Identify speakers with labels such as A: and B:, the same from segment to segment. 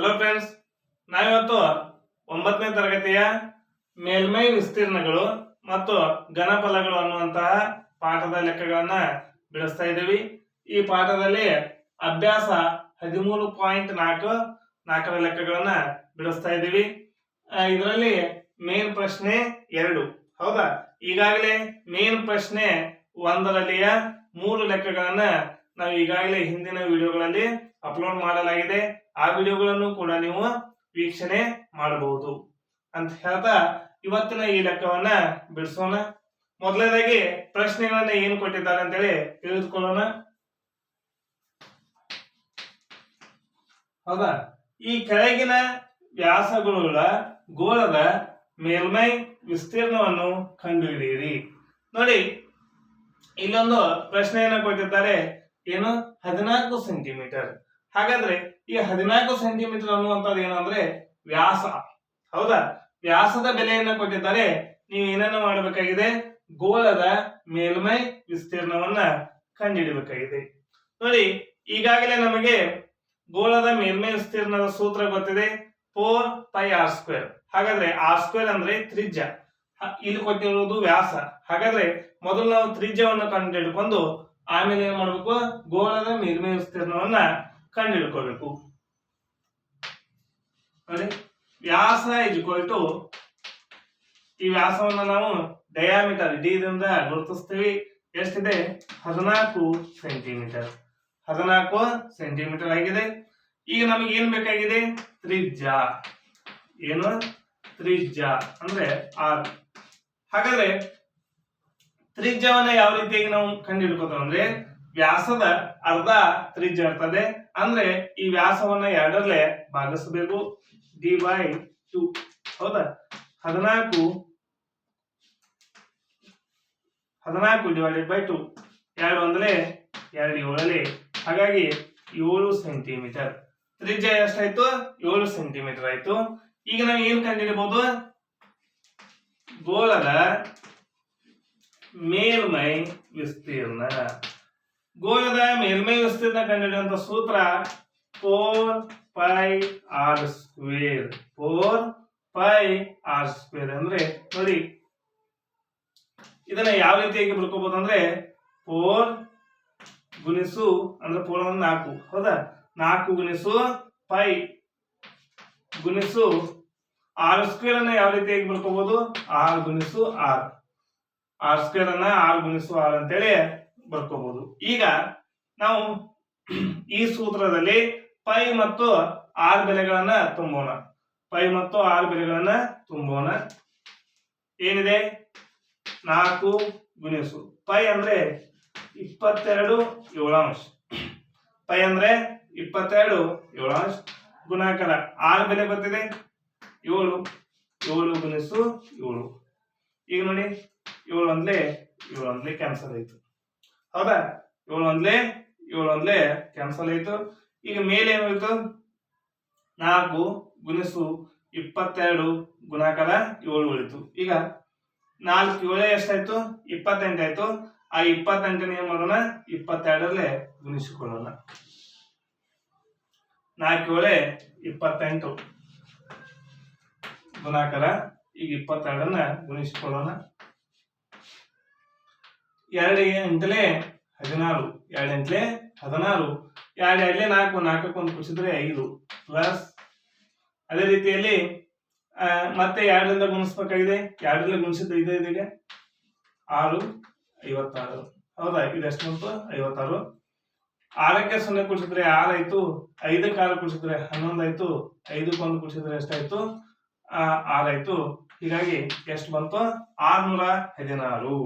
A: Hello friends ನಾವಿವತ್ತು ಒಂಬತ್ತನೇ ತರಗತಿಯ ಮೇಲ್ಮೈ ವಿಸ್ತೀರ್ಣಗಳು ಮತ್ತು ಘನಫಲಗಳು ಅನ್ನುವಂತಹ ಪಾಠದ ಲೆಕ್ಕಗಳನ್ನ ಬಿಡಿಸ್ತಾ ಇದ್ದೀವಿ. ಈ ಪಾಠದಲ್ಲಿ ಅಭ್ಯಾಸ ಹದಿಮೂರು ಪಾಯಿಂಟ್ ನಾಲ್ಕು ನಾಲ್ಕರ ಲೆಕ್ಕಗಳನ್ನ ಬಿಡಿಸ್ತಾ ಇದ್ದೀವಿ. ಇದರಲ್ಲಿ ಮೇನ್ ಪ್ರಶ್ನೆ ಎರಡು. ಹೌದಾ? ಈಗಾಗಲೇ ಮೇನ್ ಪ್ರಶ್ನೆ ಒಂದರಲ್ಲಿಯ ಮೂರು ಲೆಕ್ಕಗಳನ್ನ ನಾವು ಈಗಾಗಲೇ ಹಿಂದಿನ ವಿಡಿಯೋಗಳಲ್ಲಿ ಅಪ್ಲೋಡ್ ಮಾಡಲಾಗಿದೆ. ಆ ವಿಡಿಯೋಗಳನ್ನು ಕೂಡ ನೀವು ವೀಕ್ಷಣೆ ಮಾಡಬಹುದು ಅಂತ ಹೇಳ್ತಾ ಇವತ್ತಿನ ಈ ಲೆಕ್ಕವನ್ನ ಬಿಡಿಸೋಣ. ಮೊದಲನೇದಾಗಿ ಪ್ರಶ್ನೆಗಳನ್ನ ಏನು ಕೊಟ್ಟಿದ್ದಾರೆ ಅಂತೇಳಿ ತಿಳಿದುಕೊಳ್ಳೋಣ. ಹೌದಾ? ಈ ಕೆಳಗಿನ ವ್ಯಾಸಗಳುಳ್ಳ ಗೋಳದ ಮೇಲ್ಮೈ ವಿಸ್ತೀರ್ಣವನ್ನು ಕಂಡುಹಿಡಿಯಿರಿ. ನೋಡಿ, ಇಲ್ಲೊಂದು ಪ್ರಶ್ನೆಯನ್ನ ಕೊಟ್ಟಿದ್ದಾರೆ. ಏನು? ಹದಿನಾಲ್ಕು ಸೆಂಟಿಮೀಟರ್ ಹಾಗಾದ್ರೆ ಈ ಹದಿನಾಲ್ಕು ಸೆಂಟಿಮೀಟರ್ ಅನ್ನುವಂಥದ್ದು ಏನಂದ್ರೆ ವ್ಯಾಸ. ಹೌದಾ? ವ್ಯಾಸದ ಬೆಲೆಯನ್ನ ಕೊಟ್ಟಿದ್ದಾರೆ. ನೀವು ಏನನ್ನ ಮಾಡಬೇಕಾಗಿದೆ? ಗೋಳದ ಮೇಲ್ಮೈ ವಿಸ್ತೀರ್ಣವನ್ನ ಕಂಡುಹಿಡಬೇಕಾಗಿದೆ ನೋಡಿ, ಈಗಾಗಲೇ ನಮಗೆ ಗೋಳದ ಮೇಲ್ಮೈ ವಿಸ್ತೀರ್ಣದ ಸೂತ್ರ ಗೊತ್ತಿದೆ. ಫೋರ್ ಪೈ ಆರ್ ಸ್ಕ್ವೇರ್ ಹಾಗಾದ್ರೆ ಆರ್ ಸ್ಕ್ವೇರ್ ಅಂದ್ರೆ ತ್ರಿಜ್ಯ. ಇಲ್ಲಿ ಕೊಟ್ಟಿರುವುದು ವ್ಯಾಸ. ಹಾಗಾದ್ರೆ ಮೊದಲು ನಾವು ತ್ರಿಜ್ಯವನ್ನು ಕಂಡು ಹಿಡ್ಕೊಂಡು ಆಮೇಲೆ ಏನ್ ಮಾಡ್ಬೇಕು? ಗೋಳದ ಮೇಲ್ಮೈ ವಿಸ್ತೀರ್ಣವನ್ನ ಕಂಡು ಹಿಡ್ಕೋಬೇಕು ವ್ಯಾಸ ಇಸ್ ಟು ಈ ವ್ಯಾಸವನ್ನ ನಾವು ಡಯಾಮೀಟರ್ ಡಿ ದಿಂದ ಗುರುತಿಸ್ತೀವಿ. ಎಷ್ಟಿದೆ? ಹದಿನಾಲ್ಕು ಸೆಂಟಿಮೀಟರ್ ಹದಿನಾಲ್ಕು ಸೆಂಟಿಮೀಟರ್ ಆಗಿದೆ. ಈಗ ನಮಗೆ ಏನ್ ಬೇಕಾಗಿದೆ? ತ್ರಿಜ್ಯ. ಏನು? ತ್ರಿಜ್ಯ ಅಂದ್ರೆ ಆರ್. ಹಾಗಾದ್ರೆ ತ್ರಿಜ್ಯವನ್ನ ಯಾವ ರೀತಿಯಾಗಿ ನಾವು ಕಂಡುಹಿಡ್ಕೋತೀವಿ ಅಂದ್ರೆ ವ್ಯಾಸದ ಅರ್ಧ ತ್ರಿಜ್ಯ ಇರ್ತದೆ. ಅಂದ್ರೆ ಈ ವ್ಯಾಸವನ್ನ ಎರಡರಲ್ಲೇ ಭಾಗಿಸಬೇಕು. ಡಿ ಬೈ ಟು ಹೌದಾ? ಹದಿನಾಲ್ಕು. ಹದಿನಾಲ್ಕು ಡಿವೈಡೆಡ್ ಬೈ ಟು ಎರಡು ಅಂದ್ರೆ ಎರಡು ಏಳಲ್ಲಿ. ಹಾಗಾಗಿ ಏಳು ಸೆಂಟಿಮೀಟರ್ ತ್ರಿಜ್ಯ ಎಷ್ಟಾಯ್ತು? ಏಳು ಸೆಂಟಿಮೀಟರ್ ಆಯ್ತು. ಈಗ ನಾವು ಏನ್ ಕಂಡಿಡಬಹುದು ಗೋಳದ ಮೇಲ್ಮೈ ವಿಸ್ತೀರ್ಣ. ಗೋಳದ ಮೇಲ್ಮೈ ವಿಸ್ತೀರ್ಣ ಕಂಡುಹಿಡಿಯುವಂತ ಸೂತ್ರ four pi r square four pi r square ಅಂದ್ರೆ ನೋಡಿ, ಇದನ್ನ ಯಾವ ರೀತಿಯಾಗಿ ಬರ್ಕೋಬಹುದು ಅಂದ್ರೆ ಫೋರ್ ಗುಣಿಸು ಅಂದ್ರೆ ಫೋರ್ ಅಂದ್ರೆ ನಾಲ್ಕು. ಹೌದಾ? ನಾಲ್ಕು ಗುಣಿಸು ಪೈ ಗುಣಿಸು ಆರ್ ಸ್ಕ್ವೇರ್ ಅನ್ನ ಯಾವ ರೀತಿಯಾಗಿ ಬರ್ಕೋಬಹುದು ಆರ್ ಗುಣಿಸು ಆರ್ ಆರ್ ಸ್ಕ್ವೇರ್ ಅನ್ನ ಆರ್ ಗುಣಿಸು ಆರ್ ಅಂತೇಳಿ ಬರ್ಕೋಬಹುದು ಈಗ ನಾವು ಈ ಸೂತ್ರದಲ್ಲಿ ಪೈ ಮತ್ತು ಆರ್ ಬೆಲೆಗಳನ್ನ ತುಂಬೋಣ. ಪೈ ಮತ್ತು ಆರ್ ಬೆಲೆಗಳನ್ನ ತುಂಬೋಣ. ಏನಿದೆ? ನಾಲ್ಕು ಗುಣಿಸು. ಪೈ ಅಂದ್ರೆ ಇಪ್ಪತ್ತೆರಡು ಏಳಾಂಶ. ಪೈ ಅಂದ್ರೆ ಇಪ್ಪತ್ತೆರಡು ಏಳಾಂಶ. ಗುಣಾಕಾರ ಆರ್ ಬೆಲೆ ಗೊತ್ತಿದೆ? ಏಳು. ಏಳು ಗುಣಿಸು ಏಳು. ಈಗ ನೋಡಿ. ಏಳು ಒಂದ್ಲೆ ಕ್ಯಾನ್ಸಲ್ ಆಯ್ತು. ಹೌದಾ? ಏಳು ಒಂದ್ಲೆ ಕ್ಯಾನ್ಸಲ್ ಆಯ್ತು. ಈಗ ಮೇಲೆ ಏನಾಯ್ತು ನಾಲ್ಕು ಗುಣಿಸು ಇಪ್ಪತ್ತೆರಡು ಗುಣಾಕಾರ ಏಳು ಉಳಿತು ಈಗ ನಾಲ್ಕು ಏಳು ಎಷ್ಟಾಯ್ತು? ಇಪ್ಪತ್ತೆಂಟು ಆಯ್ತು. ಆ ಇಪ್ಪತ್ತೆಂಟನೇ ಏನ್ ಮಾಡೋಣ? ಇಪ್ಪತ್ತೆರಡರಲ್ಲೇ ಗುಣಿಸಿಕೊಳ್ಳೋಣ. ನಾಲ್ಕು ಏಳೆ ಇಪ್ಪತ್ತೆಂಟು. ಗುಣಾಕಾರ ಈಗ ಇಪ್ಪತ್ತೆರಡನ್ನ ಗುಣಿಸಿಕೊಳ್ಳೋಣ. ಎರಡು ಎಂಟಲೆ ಹದಿನಾರು ಎರಡು ಎಂಟಲೆ ಹದಿನಾರು ಎರಡು ಎರಡಲೆ ನಾಲ್ಕು, ನಾಲ್ಕಕ್ಕೆ ಒಂದು ಐದು ಪ್ಲಸ್ ಅದೇ ರೀತಿಯಲ್ಲಿ ಮತ್ತೆ ಎರಡರಿಂದ ಗುಣಿಸ್ಬೇಕಾಗಿದೆ. ಎರಡರಿಂದ ಗುಣಿಸಿದ್ರೆ ಇದೆ ಇದೀಗ ಆರು, ಐವತ್ತಾರು. ಹೌದಾ? ಇದು ಎಷ್ಟು ಬಂತು ಐವತ್ತಾರು. ಆರಕ್ಕೆ ಸೊನ್ನೆ ಕುಡಿಸಿದ್ರೆ ಆರು ಆಯ್ತು. ಐದಕ್ಕೆ ಆರು ಕುಡಿಸಿದ್ರೆ ಹನ್ನೊಂದು ಆಯ್ತು. ಐದಕ್ಕೆ ಒಂದು ಕುಡಿಸಿದ್ರೆ ಎಷ್ಟಾಯ್ತು ಆರಾಯ್ತು ಹೀಗಾಗಿ ಎಷ್ಟು ಬಂತು? ಆರ್ನೂರ ಹದಿನಾರು.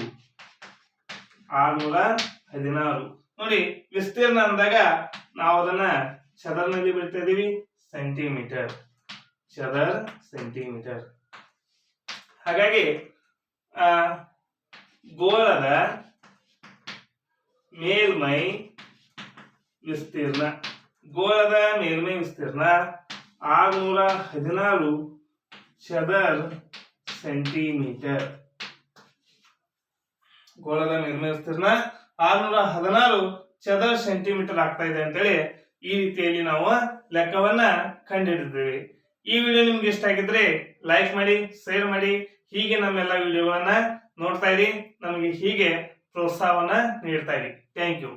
A: ಆರ್ನೂರ ಹದಿನಾರು. ನೋಡಿ, ವಿಸ್ತೀರ್ಣ ಅಂದಾಗ ನಾವು ಅದನ್ನ ಚದರ್ನಲ್ಲಿ ಬಿಡ್ತಾ ಇದೀವಿ ಸೆಂಟಿಮೀಟರ್ ಚದರ್ ಸೆಂಟಿಮೀಟರ್ ಹಾಗಾಗಿ, ಆ, ಗೋಳದ ಮೇಲ್ಮೈ ವಿಸ್ತೀರ್ಣ. ಗೋಳದ ಮೇಲ್ಮೈ ವಿಸ್ತೀರ್ಣ ಆರ್ನೂರ ಹದಿನಾರು ಚದರ್ ಸೆಂಟಿಮೀಟರ್ ಗೋಳದ ಮೇಲ್ಮೈ ವಿಸ್ತೀರ್ಣ ಆರ್ನೂರ ಹದಿನಾರು ಚದರ ಸೆಂಟಿಮೀಟರ್ ಆಗ್ತಾ ಇದೆ ಅಂತೇಳಿ ಈ ರೀತಿಯಲ್ಲಿ ನಾವು ಲೆಕ್ಕವನ್ನ ಕಂಡಿಡಿದ್ದೀವಿ ಈ ವಿಡಿಯೋ ನಿಮ್ಗೆ ಇಷ್ಟ ಆಗಿದ್ರೆ ಲೈಕ್ ಮಾಡಿ ಶೇರ್ ಮಾಡಿ, ಹೀಗೆ ನಮ್ಮೆಲ್ಲ ವಿಡಿಯೋಗಳನ್ನ ನೋಡ್ತಾ ಇರಿ. ನಮಗೆ ಹೀಗೆ ಪ್ರೋತ್ಸಾಹವನ್ನ ನೀಡ್ತಾ ಇರಿ. Thank you